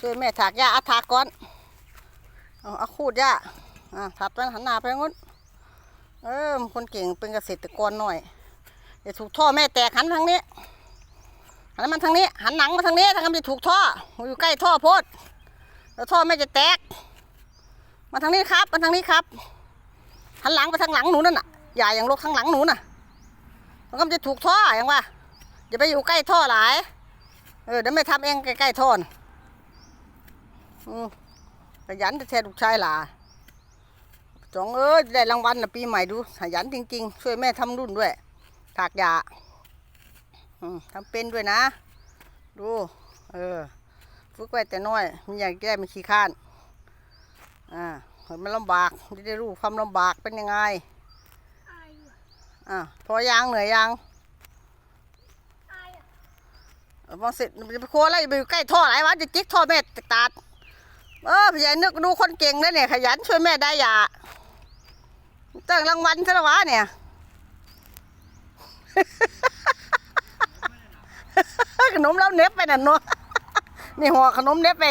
ช่วยแม่ถากหญ้าอาถากก่อนเอาเอาคูดหญ้าอะถัดไปหันหน้าไปงนู้นเออคนเก่งเป็นเกษตรกรหน่อยอย่าถูกท่อแม่แตกหันทางนี้หันมันทางนี้ หันหนังมาทางนี้ถ้าทำจะถูกท่ออยู่ใกล้ท่อโพดแล้วท่อแม่จะแตก มาทางนี้ครับมาทางนี้ครับ หันหลังไปทางหลังหนูนั่นน่ะอย่าอย่างลกทางหลังหนูน่ะมันก็จะถูกท่ออย่างว่าอย่าไปอยู่ใกล้ท่อหลายเออเดี๋ยวไม่ทำเองใกล้ๆท่อนะอืม ขยันจะแทนลูกชายหล่ะจองเอ้ยได้รางวัลนะปีใหม่ดูขยันจริง ๆ ช่วยแม่ทำรุ่นด้วยถากยาอืมทำเป็นด้วยนะ ดู เออฝึกไว้แต่น้อยมันอยากแก้มันขี้ข้านอ่าเห็นมันลำบากจะได้รู้ความลำบากเป็นยังไงอ่าพอยังเหนื่อยยังเออบางเสร็จจะไปโค้อะไรไปอยู่ใกล้ท่ออะไรวะจะจิกท่อแม่ตัด เออพี่ใหญ่นึกดูคนเก่งเลยเนี่ย ขยันช่วยแม่ได้ยาตั้งรางวัลซะละวะเนี่ยขนมแล้วเน็บไปน่ะเนาะนี่หัวขนมเน็บไป